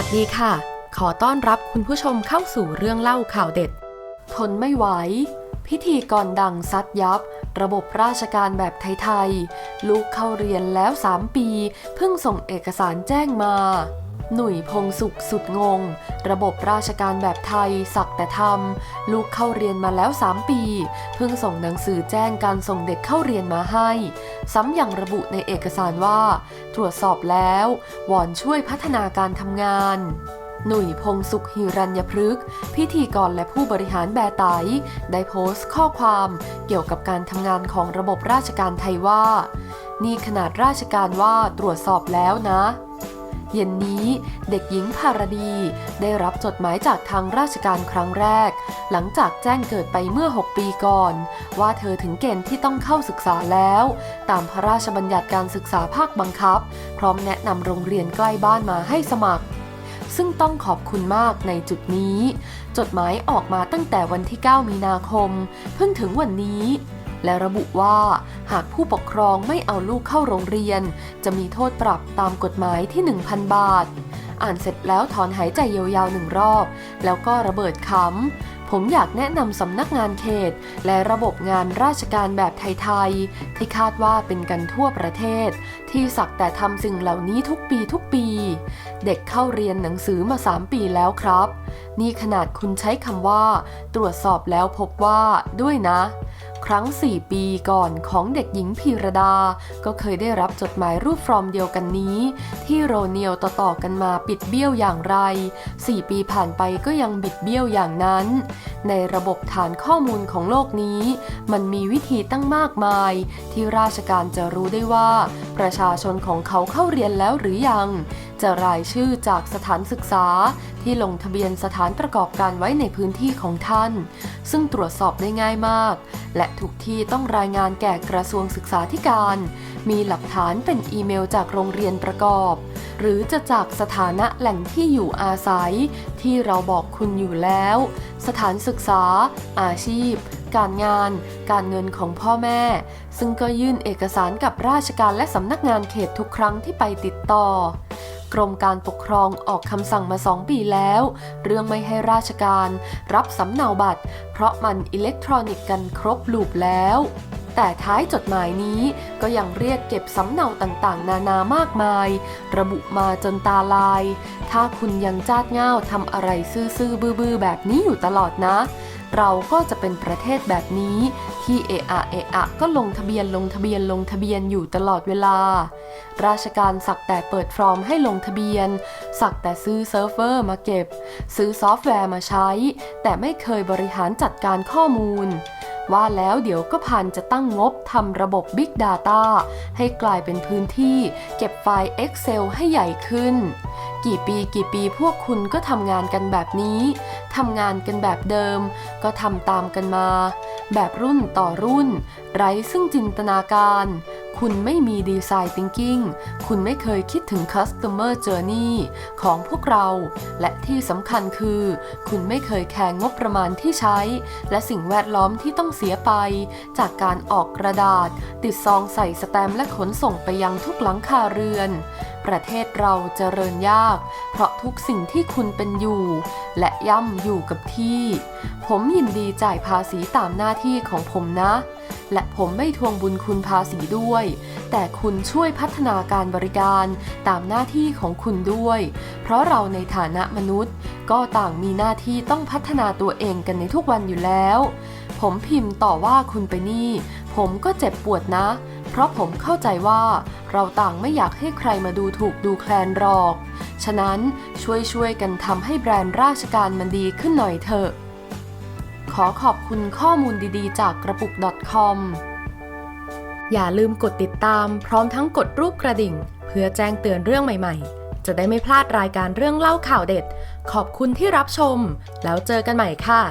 ัสดีค่ะ ขอต้อนรับคุณผู้ชมเข้าสู่เรื่องเล่าข่าวเด็ด ทนไม่ไหว พิธีกรดังซัดยับ ระบบราชการแบบไทย ๆ ลูกเข้าเรียนแล้ว 3 ปี เพิ่งส่งเอกสารแจ้งมา หนุ่ยพงสุขสุดงง ระบบราชการแบบไทย สักแต่ทำลูกเข้าเรียนมาแล้ว 3 ปี เพิ่งส่งหนังสือแจ้งการส่งเด็กเข้าเรียนมาให้ ซ้ำอยังระบุในเอกสารว่า ตรวจสอบแล้ววอนช่วยพัฒนาการทำงานหนุ่ยพงสุขหิรัญยพฤกษ์พิธีกรและผู้บริหารแบร์ไตได้โพสต์ข้อความเกี่ยวกับการทำงานของระบบราชการไทยว่า นี่ขนาดราชการว่าตรวจสอบแล้วนะ เย็นนี้เด็กหญิงภารดี ได้รับจดหมายจากทางราชการครั้งแรก หลังจากแจ้งเกิดไปเมื่อ 6 ปีก่อน ว่าเธอถึงเกณฑ์ที่ต้องเข้าศึกษาแล้ว ตามพระราชบัญญัติการศึกษาภาคบังคับ พร้อมแนะนำโรงเรียนใกล้บ้านมาให้สมัครซึ่งต้องขอบคุณมากในจุดนี้ จดหมายออกมาตั้งแต่วันที่ 9 มีนาคม เพิ่งถึงวันนี้ และระบุว่าหากผู้ปกครองไม่เอาลูกเข้าโรงเรียน จะมีโทษปรับตามกฎหมายที่ 1,000 บาท อ่านเสร็จแล้วถอนหายใจยาวๆหนึ่งรอบ แล้วก็ระเบิดคำ ผมอยากแนะนำสำนักงานเขต และระบบงานราชการแบบไทยๆ ที่คาดว่าเป็นกันทั่วประเทศ ที่สักแต่ทำสิ่งเหล่านี้ทุกปีทุกปี เด็กเข้าเรียนหนังสือมา 3 ปีแล้วครับ นี่ขนาดคุณใช้คำว่า ตรวจสอบแล้วพบว่าด้วยนะ ครั้ง 4 ปีก่อนของเด็กหญิงพีระดา ก็เคยได้รับจดหมายรูปฟอร์มเดียวกันนี้ ที่โรเนียวต่อๆกันมาปิดเบี้ยวอย่างไร 4 ปีผ่านไปก็ยังบิดเบี้ยวอย่างนั้นในระบบฐานข้อมูลของโลกนี้ มันมีวิธีตั้งมากมาย ที่ราชการจะรู้ได้ว่า ประชาชนของเขาเข้าเรียนแล้วหรือยัง จะรายชื่อจากสถานศึกษาที่ลงทะเบียนสถานประกอบการไว้ในพื้นที่ของท่าน ซึ่งตรวจสอบได้ง่ายมาก และทุกที่ต้องรายงานแก่กระทรวงศึกษาธิการ มีหลักฐานเป็นอีเมลจากโรงเรียนประกอบ หรือจะจากสถานะแหล่งที่อยู่อาศัย ที่เราบอกคุณอยู่แล้ว สถานศึกษา อาชีพ การงาน การเงินของพ่อแม่ ซึ่งก็ยื่นเอกสารกับราชการและสำนักงานเขตทุกครั้งที่ไปติดต่อกรมการปกครองออกคำสั่งมาสองปีแล้ว เรื่องไม่ให้ราชการ รับสำเนาบัตร เพราะมันอิเล็กทรอนิกส์กันครบลูปแล้ว แต่ท้ายจดหมายนี้ก็ยังเรียกเก็บสำเนาต่างๆ นานามากมาย ระบุมาจนตาลาย ถ้าคุณยังจ้าดง่าวทำอะไรซื่อๆบื้อๆ แบบนี้อยู่ตลอดนะ เราก็จะเป็นประเทศแบบนี้ที่เอะอะเอะอะก็ลงทะเบียนลงทะเบียนลงทะเบียนอยู่ตลอดเวลา ราชการสักแต่เปิดฟอร์มให้ลงทะเบียน สักแต่ซื้อเซิร์ฟเวอร์มาเก็บ ซื้อซอฟต์แวร์มาใช้ แต่ไม่เคยบริหารจัดการข้อมูล ว่าแล้วเดี๋ยวก็พันจะตั้งงบทำระบบ Big Data ให้กลายเป็นพื้นที่เก็บไฟล์ Excel ให้ใหญ่ขึ้น กี่ปีกี่ปีพวกคุณก็ทำงานกันแบบนี้ทำงานกันแบบเดิม ก็ทำตามกันมา แบบรุ่นต่อรุ่น ไร้ซึ่งจินตนาการ คุณไม่มีดีไซน์ thinking คุณไม่เคยคิดถึง customer journey ของพวกเรา และที่สำคัญคือ คุณไม่เคยแคร์งบประมาณที่ใช้ และสิ่งแวดล้อมที่ต้องเสียไป จากการออกกระดาษ ติดซองใส่สแตมป์และขนส่งไปยังทุกหลังคาเรือน ประเทศเราจเจริญยาก เพราะทุกสิ่งที่คุณเป็นอยู่ และย่ำอยู่กับที่ ผมยินดีจ่ายภาษีตามหน้าที่ของผมนะ และผมไม่ทวงบุญคุณภาษีด้วย แต่คุณช่วยพัฒนาการบริการตามหน้าที่ของคุณด้วย เพราะเราในฐานะมนุษย์ ก็ต่างมีหน้าที่ต้องพัฒนาตัวเองกันในทุกวันอยู่แล้ว ผมพิมพ์ต่อว่าคุณไปนี่ ผมก็เจ็บปวดนะ เพราะผมเข้าใจว่าเราต่างไม่อยากให้ใครมาดูถูกดูแคลนหรอก ฉะนั้นช่วยช่วยๆกันทำให้แบรนด์ราชการมันดีขึ้นหน่อยเถอะ ขอขอบคุณข้อมูลดีๆ จากกระปุก .com อย่าลืมกดติดตามพร้อมทั้งกดรูปกระดิ่ง เพื่อแจ้งเตือนเรื่องใหม่ๆ จะได้ไม่พลาดรายการเรื่องเล่าข่าวเด็ด ขอบคุณที่รับชม แล้วเจอกันใหม่ค่ะ